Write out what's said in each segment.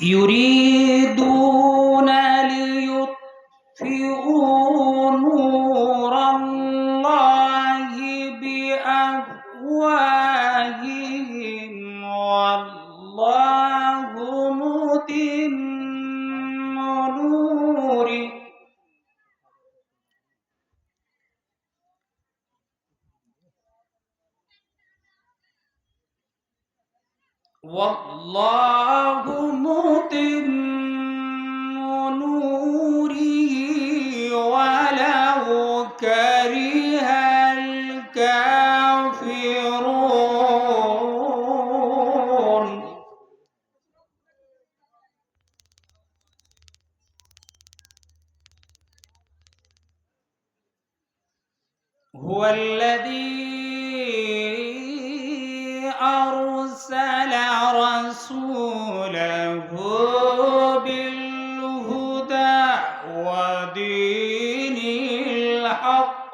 يريدون ليطفئوا نور الله بأفواههم. والله متم نوره. والله هو الذي أرسل رسوله بالهدى ودين الحق.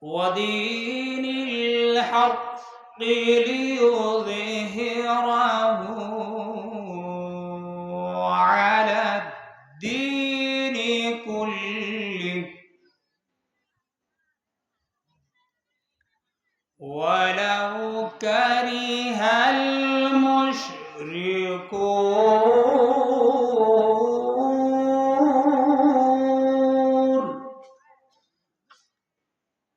ودين الحق ليظهره ولو كره المشركون.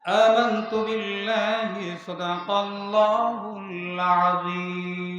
آمنت بالله صدق الله العظيم.